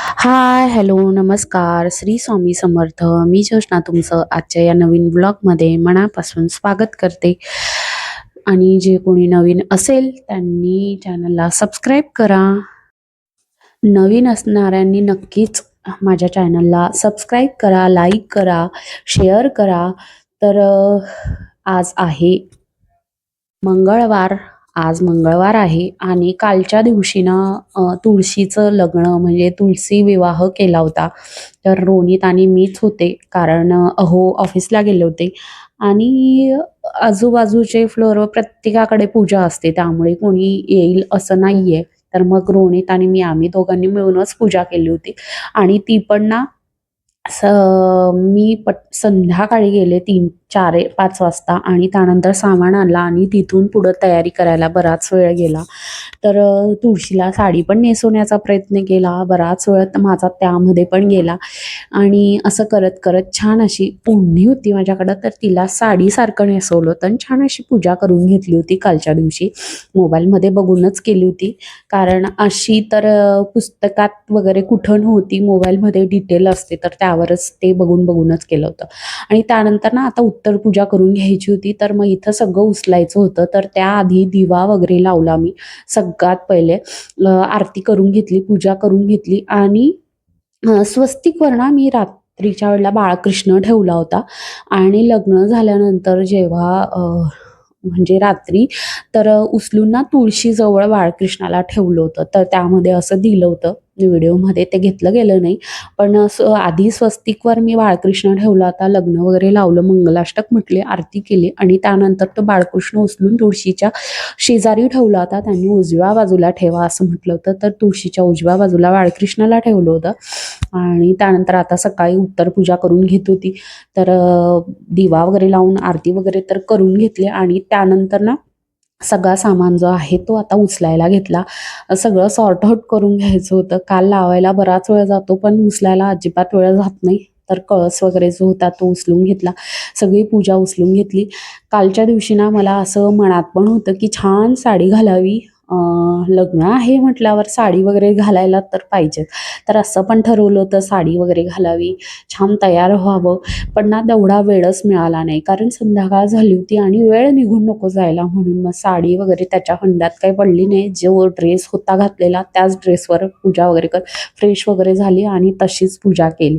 हाय, hello, नमस्कार. श्री स्वामी समर्थ. मी जोशना तुमचं आजच्या या नवीन ब्लॉगमध्ये मनापासून स्वागत करते. आणि जे कोणी नवीन असेल त्यांनी चॅनलला सबस्क्राईब करा. नवीन असणाऱ्यांनी नक्कीच माझ्या चॅनलला सबस्क्राईब करा, लाईक करा, शेअर करा. तर आज आहे मंगळवार. आज मंगळवार आहे आणि कालच्या दिवशी ना तुळशीचं लग्न म्हणजे तुळशी विवाह केला होता. तर रोनित आणि मीच होते. कारण अहो ऑफिसला गेले होते आणि आजूबाजूचे फ्लोअरवर प्रत्येकाकडे पूजा असते. त्यामुळे कोणी येईल असं नाही आहे तर मग रोनित आणि मी आम्ही दोघांनी मिळूनच पूजा केली होती आणि ती पण ना स मी पट संध्याकाळी गेले तीन चार पाच वाजता आणि त्यानंतर सामान आणला आणि तिथून पुढं तयारी करायला बराच वेळ गेला. तर तुळशीला साडी पण नेसवण्याचा प्रयत्न केला. बराच वेळ माझा त्यामध्ये पण गेला आणि असं करत-करत छान अशी ओढणी होती माझ्याकडं, तर तिला साडीसारखं नेसवलं तर छान अशी पूजा करून घेतली होती कालच्या दिवशी. मोबाईलमध्ये बघूनच केली होती. कारण अशी तर पुस्तकात वगैरे कुठं नव्हती. मोबाईलमध्ये डिटेल असते, तर त्या त्यावरच ते बघून बघूनच केलं होतं. आणि त्यानंतर ना आता उत्तर पूजा करून घ्यायची होती. तर मग इथं सगळं उचलायचं होतं. तर त्याआधी दिवा वगैरे लावला मी. सगळ्यात पहिले आरती करून घेतली, पूजा करून घेतली आणि स्वस्तिकवर ना मी रात्रीच्या वेळेला बाळकृष्ण ठेवला होता आणि लग्न झाल्यानंतर जेव्हा म्हणजे रात्री तर उचलूंना उचलून ना तुळशीजवळ बाळकृष्णाला ठेवलं होतं. तर त्यामध्ये असं दिलं होतं व्हिडिओमध्ये ते घेतलं गेलं नाही. पण असं आधी स्वस्तिकवर मी बाळकृष्ण ठेवला होता. लग्न वगैरे लावलं, मंगलाष्टक म्हटले, आरती केली आणि त्यानंतर तो बाळकृष्ण उचलून तुळशीच्या शेजारी ठेवला होता. त्यांनी उजव्या बाजूला ठेवा असं म्हटलं होतं. तर तुळशीच्या उजव्या बाजूला बाळकृष्णाला ठेवलं होतं आणि त्यानंतर आता सकाळी उत्तर पूजा करून घेत होती. तर दिवा वगैरे लावून आरती वगैरे तर करून घेतली आणि त्यानंतर ना सगळा सामान जो आहे तो आता उचलायला घेतला. सगळं सॉर्ट आउट करून घ्यायचं होतं. काल लावायला बराच वेळ जातो, पण उचलायला अजिबात वेळ जात नाही. तर कळस वगैरे जो होता तो उचलून घेतला. सगळी पूजा उचलून घेतली. कालच्या दिवशी ना मला असं मनात पण होतं, की छान साडी घालावी. लग्न आहे म्हटल्यावर साडी वगैरे घालायला तर पाहिजेच. तर असं पण ठरवलं होतं साडी वगैरे घालावी, छान तयार व्हावं. पण ना तेवढा वेळच मिळाला नाही. कारण संध्याकाळ झाली होती आणि वेळ निघून नको जायला म्हणून मग साडी वगैरे त्याच्या हंड्यात काही पडली नाही. जो ड्रेस होता घातलेला त्याच ड्रेसवर पूजा वगैरे कर फ्रेश वगैरे झाली आणि तशीच पूजा केली.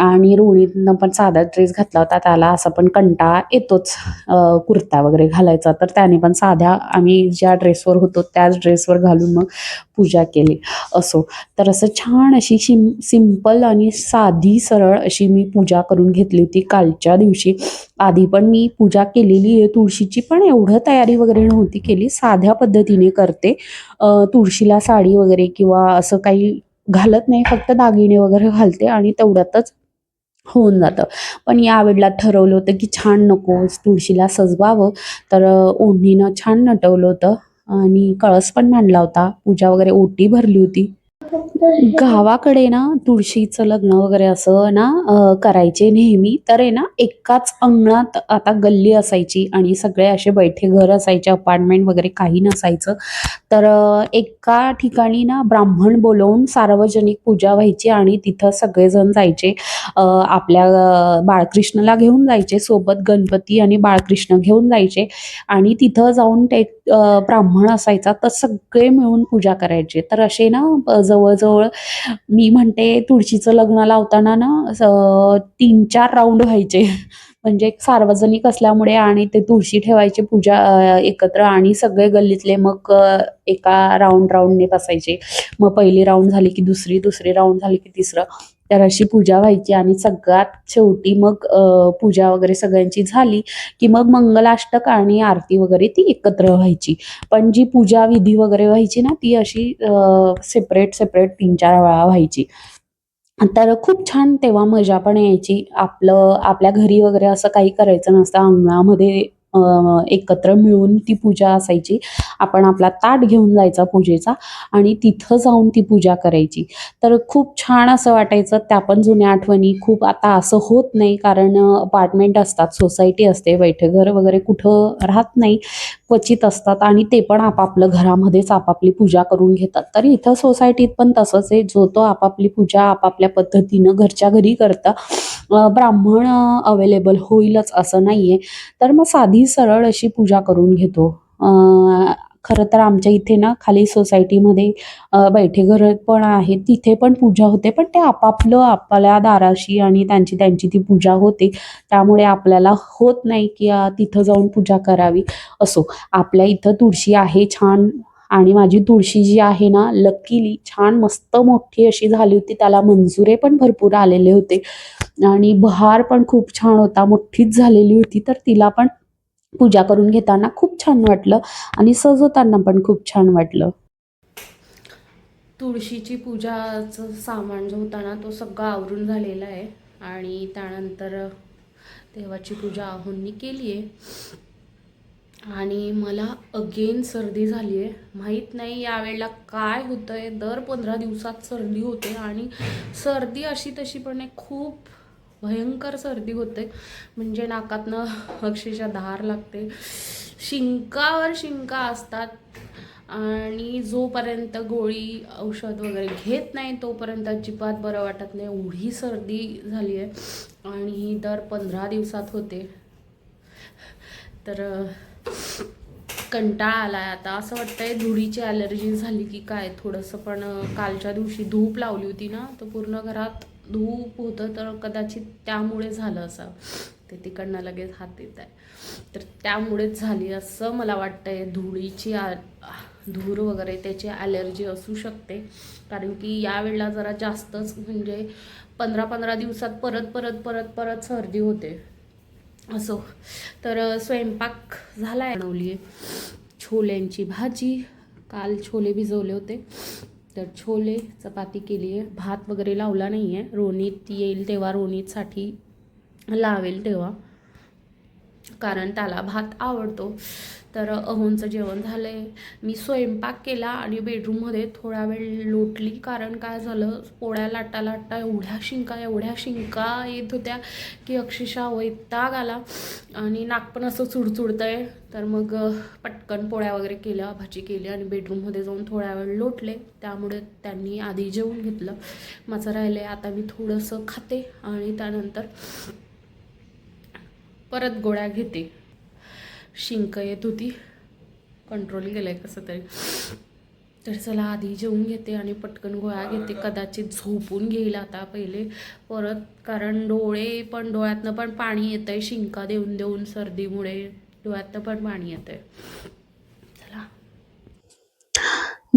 आणि रोहितनं पण साधा ड्रेस घातला होता. त्याला असा पण कंटाळा येतोच कुर्ता वगैरे घालायचा. तर त्याने पण साध्या आम्ही ज्या ड्रेसवर होतो त्या त्याच ड्रेसवर घालून मग पूजा केली असो. तर असं छान अशी शिम सिंपल आणि साधी सरळ अशी मी पूजा करून घेतली होती कालच्या दिवशी. आधी पण मी पूजा केलेली आहे तुळशीची, पण एवढं तयारी वगैरे नव्हती केली. साध्या पद्धतीने करते. तुळशीला साडी वगैरे किंवा असं काही घालत नाही. फक्त दागिने वगैरे घालते आणि तेवढ्यातच होऊन जातं. पण यावेळेला ठरवलं होतं, की छान नको तुळशीला सजवावं. तर ओढणीनं छान नटवलं होतं आणि कळस पण मांडला होता. पूजा वगैरे ओटी भरली होती. गावाकडे ना तुळशीचं लग्न वगैरे असं ना करायचे नेहमी. तर आहे ना एकाच अंगणात आता गल्ली असायची आणि सगळे असे बैठे घर असायचे, अपार्टमेंट वगैरे काही नसायचं. तर एक एका ठिकाणी ना ब्राह्मण बोलवून सार्वजनिक पूजा व्हायची आणि तिथं सगळेजण जायचे. आपल्या बाळकृष्णला बाळकृष्णाला घेऊन जायचे सोबत गणपती आणि बाळकृष्ण घेऊन जायचे आणि तिथं जाऊन ते ब्राह्मण असायचा तर सगळे मिळून पूजा करायचे. तर असे ना जवळजवळ मी म्हणते तुळशीचं लग्न लावताना ना तीन चार राऊंड व्हायचे. म्हणजे एक सार्वजनिक असल्यामुळे आणि ते तुळशी ठेवायची पूजा एकत्र आणि सगळे गल्लीतले मग एका राऊंड राऊंडने बसायचे. मग पहिली राऊंड झाली की दुसरी, दुसरी राऊंड झाली की तिसरं. तर अशी पूजा व्हायची आणि सगळ्यात शेवटी मग पूजा वगैरे सगळ्यांची झाली, की मग मंगलाष्टक आणि आरती वगैरे ती एकत्र व्हायची. पण जी पूजा विधी वगैरे व्हायची ना ती अशी सेपरेट, सेपरेट 3-4 वेळा व्हायची. तर खूप छान तेव्हा मजा पण यायची. आपलं आपल्या घरी वगैरे असं काही करायचं नसतं. अंगणामध्ये एकत्र मिळून ती पूजा असायची. आपण आपला ताट घेऊन जायचा पूजेचा आणि तिथं जाऊन ती पूजा करायची. तर खूप छान असं वाटायचं. त्या पण जुन्या आठवणी. खूप आता असं होत नाही कारण अपार्टमेंट असतात सोसायटी असते बैठघर वगैरे कुठं राहत नाही क्वचित असतात आणि ते पण आपापलं घरामध्येच आपापली पूजा करून घेतात. तर इथं सोसायटीत पण तसंच आहे. जो तो आपापली पूजा आपापल्या पद्धतीनं घरच्या घरी करता ब्राह्मण अवेलेबल होईलच असं नाही आहे तर मग साधी सरळ अशी पूजा करून घेतो. खरं तर आमच्या इथे ना खाली सोसायटीमध्ये बैठे बैठेघर पण आहेत. तिथे पण पूजा होते पण ते आपापलं आपल्या दाराशी आणि त्यांची त्यांची ती पूजा होते. त्यामुळे आपल्याला होत नाही की तिथं जाऊन पूजा करावी असो. आपल्या इथं तुळशी आहे छान आणि माझी तुळशी जी आहे ना लकीली छान मस्त मोठी अशी झाली होती. त्याला मंजुरे पण भरपूर आलेले होते. आणि बहार पण खूप छान होता मोठीच झालेली होती तर तिला पण पूजा करून घेताना खूप छान वाटलं आणि सजवताना पण खूप छान वाटलं. तुळशीची पूजाचं सामान जो होता ना तो सगळा आवरून झालेला आहे आणि त्यानंतर देवाची पूजा आहोंनी केली आहे. आणि मला अगेन सर्दी झाली आहे. माहीत नाही यावेळेला काय होतं आहे दर पंधरा दिवसात सर्दी होते आणि सर्दी अशी तशी पण आहे खूप भयंकर सर्दी होते. म्हणजे नाकातनं अक्षरशः धार लागते. शिंकावर शिंका असतात. आणि जोपर्यंत गोळी औषध वगैरे घेत नाही तोपर्यंत अजिबात बरं वाटत नाही. एवढी सर्दी झाली आहे. आणि ही दर पंधरा दिवसात होते. तर कंटाळा आला आहे आता. असं वाटतंय धुळीची ॲलर्जी झाली की काय? थोडंसं पण कालच्या दिवशी धूप लावली होती ना तर पूर्ण घरात धूप होतं तर कदाचित त्यामुळे झालं असं. ते तिकडनं लगेच हात येत आहे. तर त्यामुळेच झाली असं मला वाटतंय. धुळीची आ धूर वगैरे त्याची ॲलर्जी असू शकते. कारण की यावेळेला जरा जास्तच म्हणजे पंधरा पंधरा दिवसात परत परत परत परत सर्दी होते. असो. तर स्वयंपाक झाला आहे बनवली आहे छोल्यांची भाजी. काल छोले भिजवले होते. तर छोले चपाती केली आहे. भात वगैरे लावला नाही आहे रोनीत येईल तेव्हा रोनीतसाठी लावेल तेव्हा. कारण त्याला भात आवडतो. तर अहोंचं जेवण झालं आहे मी स्वयंपाक केला आणि बेडरूममध्ये थोडा वेळ लोटली. कारण काय झालं? पोळ्या लाटा लाटा एवढ्या शिंका एवढ्या शिंका येत होत्या की अक्षरशः वैताग आला. आणि नाक पण असं चुडचुडतं आहे तर मग पटकन पोळ्या वगैरे केल्या भाजी केली आणि बेडरूममध्ये जाऊन थोड्या वेळ लोटले. त्यामुळे त्यांनी आधी जेवून घेतलं. माझं राहिलं आहे आता मी थोडंसं खाते आणि त्यानंतर परत गोळ्या घेते. शिंक येत होती. कंट्रोल गेलंय आहे कसं तरी. तर चला आधी जेवून घेते आणि पटकन गोळ्या घेते. कदाचित झोपून घेईल आता पहिले. परत कारण डोळे पण डोळ्यातनं पण पाणी येतं आहे शिंका देऊन देऊन सर्दीमुळे डोळ्यातनं पण पाणी येतं आहे चला.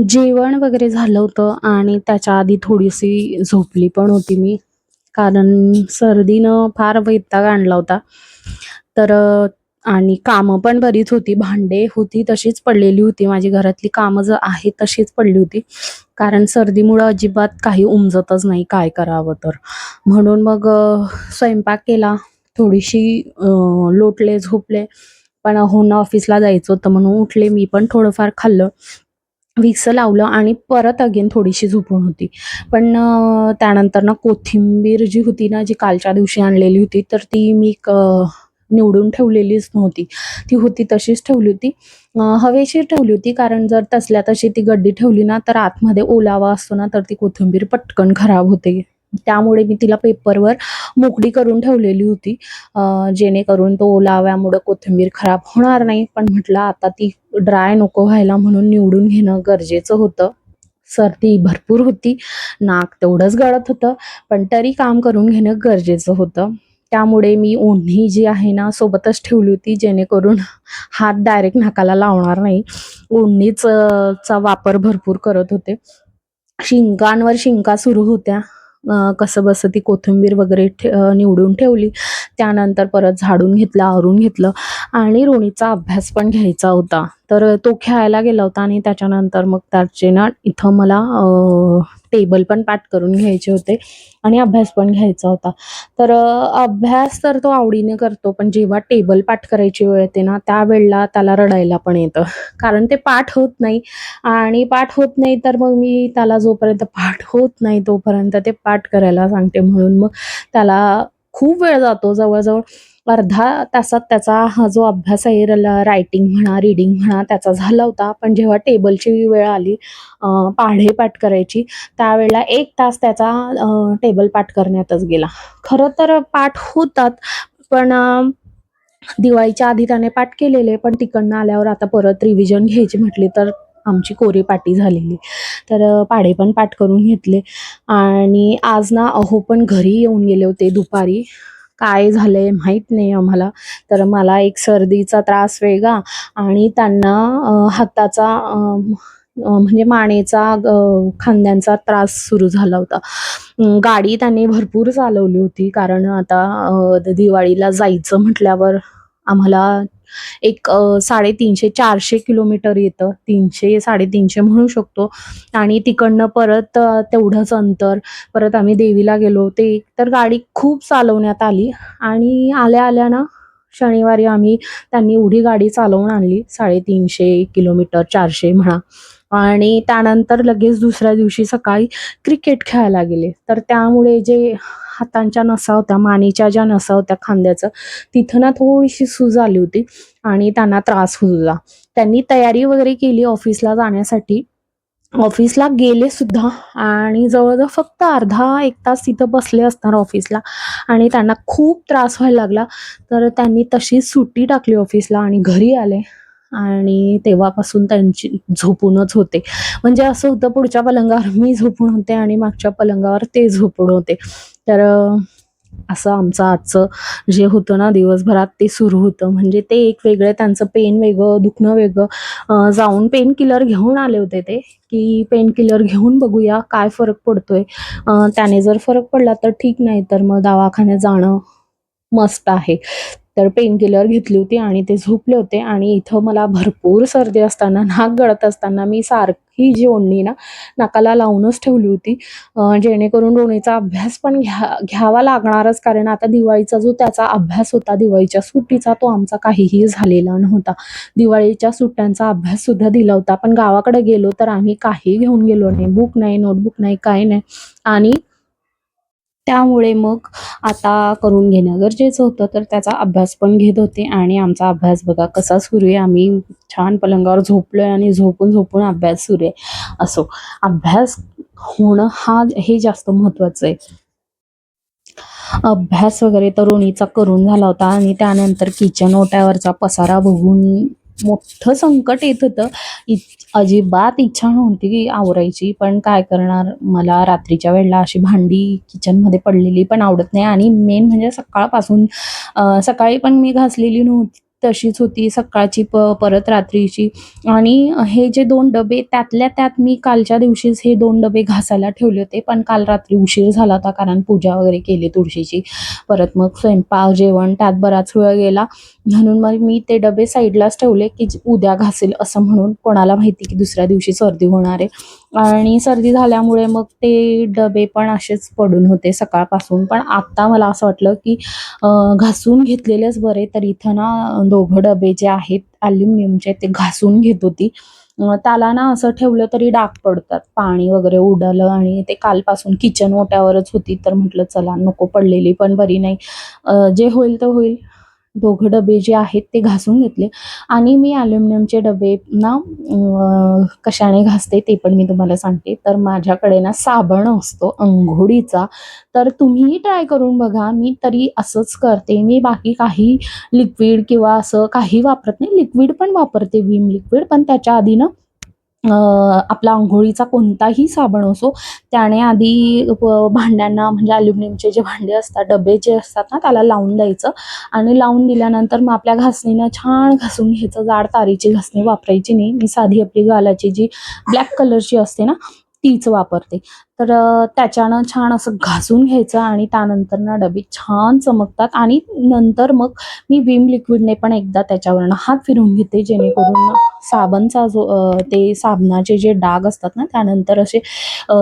जेवण वगैरे झालं होतं आणि त्याच्या आधी थोडीशी झोपली पण होती मी. कारण सर्दीनं फार वैताग आणला होता. तर आणि कामं पण बरीच होती. भांडे होती तशीच पडलेली होती. माझी घरातली कामं जर आहे तशीच पडली होती. कारण सर्दीमुळं अजिबात काही उमजतच नाही काय करावं तर. म्हणून मग स्वयंपाक केला. थोडीशी लोटले झोपले. पण होऊन ऑफिसला जायचं होतं म्हणून उठले. मी पण थोडंफार खाल्लं. विक्स लावलं आणि परत अगेन थोडीशी झोपून होती. पण त्यानंतर ना कोथिंबीर जी होती ना जी कालच्या दिवशी आणलेली होती तर ती मी क निवडून ठेवलेलीच नव्हती. ती होती तशीच ठेवली होती. हवेशीर ठेवली होती कारण जर तसल्या तशी ती गड्डी ठेवली ना तर आतमध्ये ओलावा असतो ना तर ती कोथिंबीर पटकन खराब होते. त्यामुळे मी तिला पेपरवर मोकळी करून ठेवलेली होती. जेणेकरून तो ओलाव्यामुळं कोथिंबीर खराब होणार नाही. पण म्हटलं आता ती ड्राय नको व्हायला म्हणून निवडून घेणं गरजेचं होतं. सर्दी भरपूर होती. नाक तेवढंच गळत होतं. पण तरी काम करून घेणं गरजेचं होतं. त्यामुळे मी ओढणी जी आहे ना सोबतच ठेवली होती जेणेकरून हात डायरेक्ट नाकाला लावणार नाही. ओढणीच चा वापर भरपूर करत होते. शिंकांवर शिंका सुरू होत्या. कसं बसं ती कोथिंबीर वगैरे ठे निवडून ठेवली. त्यानंतर परत झाडून घेतलं आवरून घेतलं आणि रोणीचा अभ्यास पण घ्यायचा होता. तर तो खेळायला गेला होता आणि त्याच्यानंतर मग त्याचे ना इथं मला टेबल पण पाठ करून घ्यायचे होते आणि अभ्यास पण घ्यायचा होता. तर अभ्यास तर तो आवडीने करतो पण जेव्हा टेबल पाठ करायची वेळ येते ना त्यावेळेला त्याला रडायला पण येतं. कारण ते पाठ होत नाही. आणि पाठ होत नाही तर मग मी त्याला जोपर्यंत पाठ होत नाही तोपर्यंत ते पाठ करायला सांगते म्हणून मग त्याला खूप वेळ जातो. जवळजवळ अर्धा तासात त्याचा हा जो अभ्यास आहे रायटिंग म्हणा रीडिंग म्हणा त्याचा झाला होता. पण जेव्हा टेबलची वेळ आली अ, पाढे पाठ करायची त्यावेळेला एक तास त्याचा टेबल पाठ करण्यातच गेला. खरं तर पाठ होतात पण दिवाळीच्या आधी त्याने पाठ केलेले पण तिकडनं आल्यावर आता परत रिव्हिजन घ्यायची म्हटली तर आमची कोरी पाटी झालेली. तर अ, पाढे पण पाठ करून घेतले. आणि आज ना अहो पण घरी येऊन गेले होते दुपारी. काय झालंय माहीत नाही आम्हाला. तर मला एक सर्दीचा त्रास वेगळा आणि त्यांना हाताचा म्हणजे मानेचा खांद्यांचा त्रास सुरू झाला होता. गाडी त्यांनी भरपूर चालवली होती. कारण आता दिवाळीला जायचं म्हटल्यावर आम्हाला एक साडेतीनशे चारशे किलोमीटर येतं. तीनशे साडेतीनशे म्हणू शकतो. आणि तिकडनं परत तेवढंच अंतर. परत आम्ही देवीला गेलो. ते तर गाडी खूप चालवण्यात आली. आणि आल्या आल्या ना शनिवारी आम्ही त्यांनी एवढी गाडी चालवून आणली. साडेतीनशे किलोमीटर चारशे म्हणा. आणि त्यानंतर लगेच दुसऱ्या दिवशी सकाळी क्रिकेट खेळायला गेले. तर त्यामुळे जे हातांच्या नसा होत्या मानेच्या ज्या नसा होत्या खांद्याचं तिथं ना थोडीशी सूज आली होती आणि त्यांना त्रास होत होता. त्यांनी तयारी वगैरे केली ऑफिसला जाण्यासाठी. ऑफिसला गेले सुद्धा आणि जवळजवळ फक्त अर्धा एक तास तिथं बसले असणार ऑफिसला आणि त्यांना खूप त्रास व्हायला लागला. तर त्यांनी तशी सुट्टी टाकली ऑफिसला आणि घरी आले. आणि तेव्हापासून त्यांची झोपूनच होते. म्हणजे असं होतं पुढच्या पलंगावर मी झोपून होते आणि मागच्या पलंगावर ते झोपून होते. तर असं आमचं आजचं जे होतं ना दिवसभरात ते सुरू होतं. म्हणजे ते एक वेगळं त्यांचं पेन वेगळं दुखणं वेगळं जाऊन पेन किलर घेऊन आले होते ते की पेन किलर घेऊन बघूया काय फरक पडतोय. त्याने जर फरक पडला तर ठीक नाही तर मग दवाखान्यात जाणं मस्त आहे. तर पेन किलर घेतली होती आणि ते झोपले होते. आणि इथं मला भरपूर सर्दी असताना नाक गळत असताना मी सारखी जी ओढणी ना नाकाला लावूनच ठेवली होती. जेणेकरून रोणीचा अभ्यास पण घ्या घ्यावा लागणारच. कारण आता दिवाळीचा जो त्याचा अभ्यास होता दिवाळीच्या सुट्टीचा तो आमचा काहीही झालेला नव्हता. दिवाळीच्या सुट्ट्यांचा अभ्यास सुद्धा दिला होता. पण गावाकडे गेलो तर आम्ही काही घेऊन गेलो नाही. बुक नाही नोटबुक नाही काही नाही. आणि त्यामुळे मग आता करून घेणं गरजेचं होतं. तर त्याचा अभ्यास पण घेत होते आणि आमचा अभ्यास बघा कसा सुरू आहे. आम्ही छान पलंगावर झोपलोय आणि झोपून झोपून अभ्यास सुरू आहे. असो अभ्यास होणं हा हे जास्त महत्वाचं आहे. अभ्यास वगैरे तरुणीचा करून झाला होता आणि त्यानंतर किचन ओट्यावरचा पसारा बघून मोठं संकट येत होतं. इ अजिबात इच्छा नव्हती की आवरायची पण काय करणार? मला रात्रीच्या वेळेला अशी भांडी किचनमध्ये पडलेली पण आवडत नाही. आणि मेन म्हणजे सकाळपासून सकाळी पण मी घासलेली नव्हती. तशीच होती सकाळची प परत रात्रीची. आणि हे जे दोन डबे त्यातल्या त्यात मी कालच्या दिवशीच हे दोन डबे घासायला ठेवले होते. पण काल रात्री उशीर झाला होता कारण पूजा वगैरे केली तुळशीची. परत मग स्वयंपाक जेवण त्यात बराच वेळ गेला. म्हणून मग मी ते डबे साईडलाच ठेवले की उद्या घासेल असं म्हणून कोणाला माहिती की दुसऱ्या दिवशी सर्दी होणार आहे. आणि सर्दी झाल्यामुळे मग ते डबे पण असेच पडून होते सकाळपासून. पण आत्ता मला असं वाटलं की घासून घेतलेलेच बरे तर इथं ना दोघं डबे जे आहेत ॲल्युमिनियमचे ते घासून घेत होती. त्याला ना असं ठेवलं तरी डाग पडतात. पाणी वगैरे उडालं आणि ते कालपासून किचन ओट्यावरच होती तर म्हटलं चला नको पडलेली पण बरी नाही. जे होईल ते होईल. दोघं डबे जे आहेत ते घासून घेतले. आणि मी ॲल्युमिनियमचे डबे ना कशाने घासते ते पण मी तुम्हाला सांगते. तर माझ्याकडे ना साबण असतो अंघोळीचा. तर तुम्हीही ट्राय करून बघा. मी तरी असंच करते. मी बाकी काही लिक्विड किंवा असं काही वापरत नाही. लिक्विड पण वापरते विम लिक्विड पण त्याच्या आधी ना आपला आंघोळीचा कोणताही साबण असो त्याने आधी भांड्यांना म्हणजे अल्युमिनियमचे जे भांडे असतात डबे जे असतात ना त्याला लावून द्यायचं आणि लावून दिल्यानंतर मग आपल्या घासणीनं छान घासून घ्यायचं. जाड तारीची घासणी वापरायची नाही. मी साधी आपली गालाची जी ब्लॅक कलरची असते ना तीच वापरते. तर त्याच्यानं छान असं घासून घ्यायचं आणि त्यानंतर ना डबे छान चमकतात आणि नंतर मग मी विम लिक्विडने पण एकदा त्याच्यावरनं हात फिरवून घेते जेणेकरून साबणचा जो ते साबणाचे जे डाग असतात ना त्यानंतर असे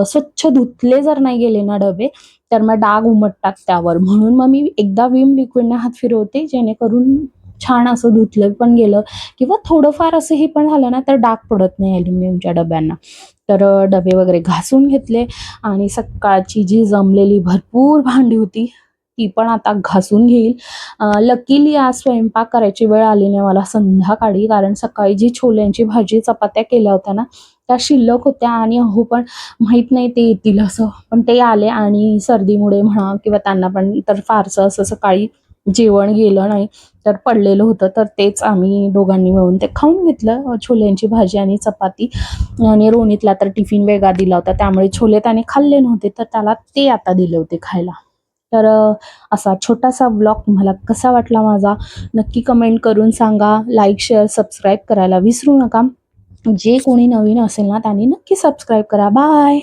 स्वच्छ धुतले जर नाही गेले ना डबे तर मग डाग उमटतात त्यावर. म्हणून मग मी एकदा विम लिक्विडने हात फिरवते जेणेकरून छान असं धुतलं पण गेलं किंवा थोडंफार असं हे पण झालं ना तर डाग पडत नाही ॲल्युमिनियमच्या डब्यांना. तर डबे वगैरे घासून घेतले आणि सकाळची जी जमलेली भरपूर भांडी होती ती पण आता घासून घेईल. लकीली आज स्वयंपाक करायची वेळ आली नाही मला संध्याकाळी कारण सकाळी जी छोल्यांची भाजी चपात्या केल्या होत्या ना त्या शिल्लक होत्या आणि अहो पण माहीत नाही ते येतील असं. पण ते आले आणि सर्दीमुळे म्हणा किंवा त्यांना पण तर फारसं असं सकाळी जेवण गेलं नाही तर पडलेलं होतं. तर तेच आम्ही दोघांनी मिळून ते खाऊन घेतलं. छोल्यांची भाजी आणि चपाती. आणि रोनीतला तर टिफिन वेगळा दिला होता. त्यामुळे छोले त्याने खाल्ले नव्हते तर त्याला ते आता दिले होते खायला. तर असा छोटासा ब्लॉग तुम्हाला कसा वाटला माझा नक्की कमेंट करून सांगा. लाईक शेअर सबस्क्राईब करायला विसरू नका. जे कोणी नवीन असेल ना त्यांनी नक्की सबस्क्राईब करा. बाय